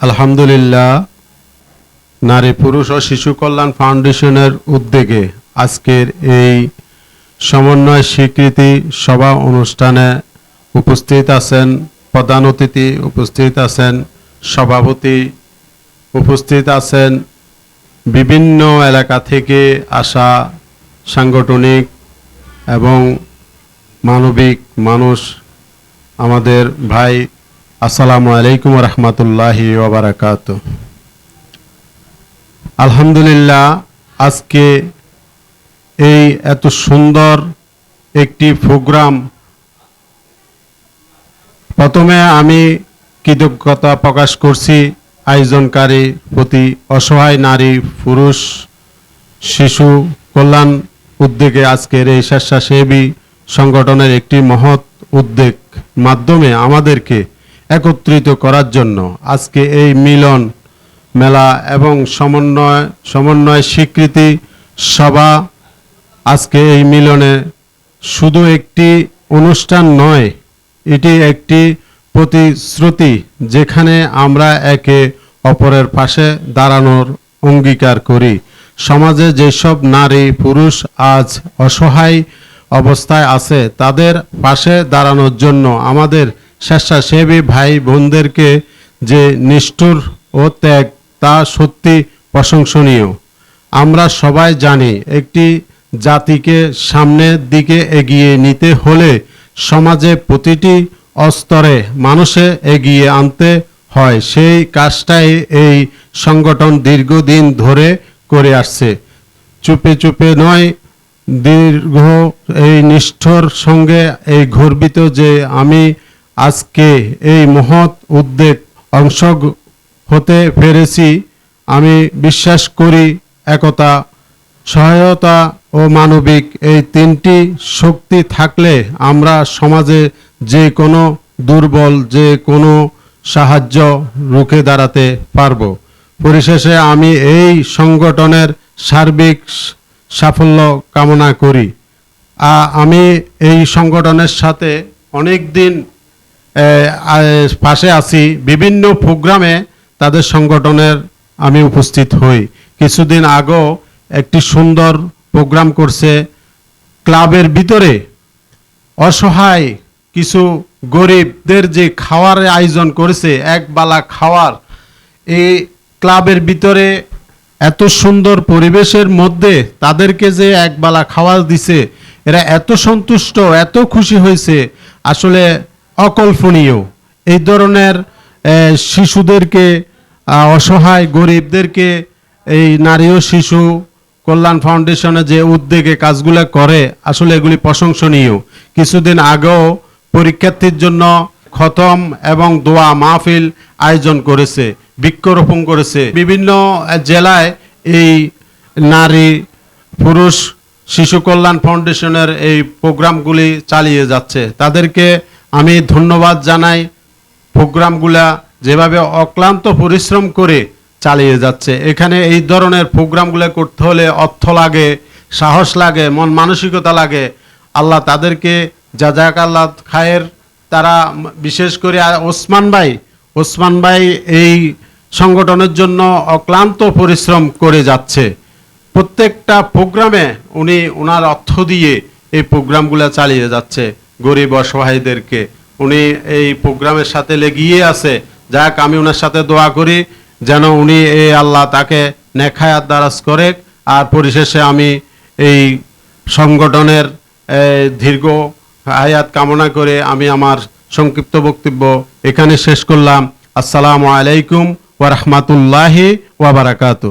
আলহামদুলিল্লাহ, নারী, পুরুষ ও শিশু কল্যাণ ফাউন্ডেশনের উদ্যোগে আজকের এই সমন্বয় স্বীকৃতি সভা অনুষ্ঠানে উপস্থিত আছেন প্রধান অতিথি, উপস্থিত আছেন সভাপতি, উপস্থিত আছেন বিভিন্ন এলাকা থেকে আসা সাংগঠনিক এবং মানবিক মানুষ, আমাদের ভাই আসসালামু আলাইকুম রহমতুল্লাহি ওবরাকাত। আলহামদুলিল্লাহ, আজকে এই এত সুন্দর একটি প্রোগ্রাম, প্রথমে আমি কৃতজ্ঞতা প্রকাশ করছি আয়োজনকারী প্রতি অসহায় নারী, পুরুষ, শিশু, কল্যাণ উদ্যোগে আজকের এই স্বেচ্ছাসেবী সংগঠনের একটি মহৎ উদ্যোগ মাধ্যমে আমাদেরকে একত্রিত করার জন্য আজকে এই মিলন মেলা এবং সমন্বয় সমন্বয় স্বীকৃতি সভা আজকে এই মিলনে শুধু একটি অনুষ্ঠান নয়, এটি একটি প্রতিশ্রুতি যেখানে আমরা একে অপরের পাশে দাঁড়ানোর অঙ্গীকার করি। সমাজে যেসব নারী, পুরুষ আজ অসহায় অবস্থায় আছে, তাদের পাশে দাঁড়ানোর জন্য আমাদের স্বেচ্ছাসেবী ভাই বোনদেরকে যে নিষ্ঠুর ও ত্যাগ, তা সত্যি প্রশংসনীয়। আমরা সবাই জানি একটি জাতিকে সামনের দিকে এগিয়ে নিতে হলে সমাজে প্রতিটি স্তরে মানুষে এগিয়ে আনতে হয়। সেই কাজটাই এই সংগঠন দীর্ঘদিন ধরে করে আসছে। চুপে চুপে নয়, দীর্ঘ এই নিষ্ঠর সঙ্গে এই গর্বিত যে আমি আজকে এই মহৎ উদ্যোগ অংশ হতে পেরেছি। আমি বিশ্বাস করি একতা, সহায়তা ও মানবিক এই তিনটি শক্তি থাকলে আমরা সমাজে যে কোনো দুর্বল, যে কোনো সাহায্য রুখে দাঁড়াতে পারব। পরিশেষে আমি এই সংগঠনের সার্বিক সাফল্য কামনা করি। আমি এই সংগঠনের সাথে অনেক দিন পাশে আছি। বিভিন্ন প্রোগ্রামে তাদের সংগঠনের আমি উপস্থিত হই। কিছুদিন আগেও একটি সুন্দর প্রোগ্রাম করছে ক্লাবের ভিতরে। অসহায় কিছু গরিবদের যে খাওয়ার আয়োজন করেছে, এক বালা খাওয়ার, এই ক্লাবের ভিতরে এত সুন্দর পরিবেশের মধ্যে তাদেরকে যে একবেলা খাওয়ার দিছে, এরা এত সন্তুষ্ট, এত খুশি হয়েছে। আসলে অকল্পনীয়। এই ধরনের শিশুদেরকে অসহায় গরিবদেরকে এই নারী ও শিশু কল্যাণ ফাউন্ডেশনে যে উদ্যোগে কাজগুলো করে, আসলে এগুলি প্রশংসনীয়। কিছুদিন আগেও পরীক্ষার্থীর জন্য খতম এবং দোয়া মাহফিল আয়োজন করেছে, বৃক্ষরোপণ করেছে। বিভিন্ন জেলায় এই নারী, পুরুষ, শিশু কল্যাণ ফাউন্ডেশনের এই প্রোগ্রামগুলি চালিয়ে যাচ্ছে। তাদেরকে আমি ধন্যবাদ জানাই প্রোগ্রামগুলা যেভাবে অক্লান্ত পরিশ্রম করে চালিয়ে যাচ্ছে। এখানে এই ধরনের প্রোগ্রামগুলো করতে হলে অর্থ লাগে, সাহস লাগে, মন মানসিকতা লাগে। আল্লাহ তাদেরকে যা যাক আল্লাহ খায়ের তারা বিশেষ করে ওসমান ভাই ওসমান ভাই এই সংগঠনের জন্য অক্লান্ত পরিশ্রম করে যাচ্ছে। প্রত্যেকটা প্রোগ্রামে উনি ওনার অর্থ দিয়ে এই প্রোগ্রামগুলো চালিয়ে যাচ্ছে। গরিব অসহায়দেরকে। উনি এই প্রোগ্রামের সাথে লেগিয়ে আছে। যাক, আমি ওনার সাথে দোয়া করি যেন উনি এই আল্লাহ তাকে নেখায়াত দারাজ করে আর পরিশেষে আমি এই সংগঠনের দীর্ঘ হায়াত কামনা করে আমি আমার সংক্ষিপ্ত বক্তব্য এখানে শেষ করলাম। আসসালামু আলাইকুম ওরহমতুল্লাহি ওয়াবারাকাতু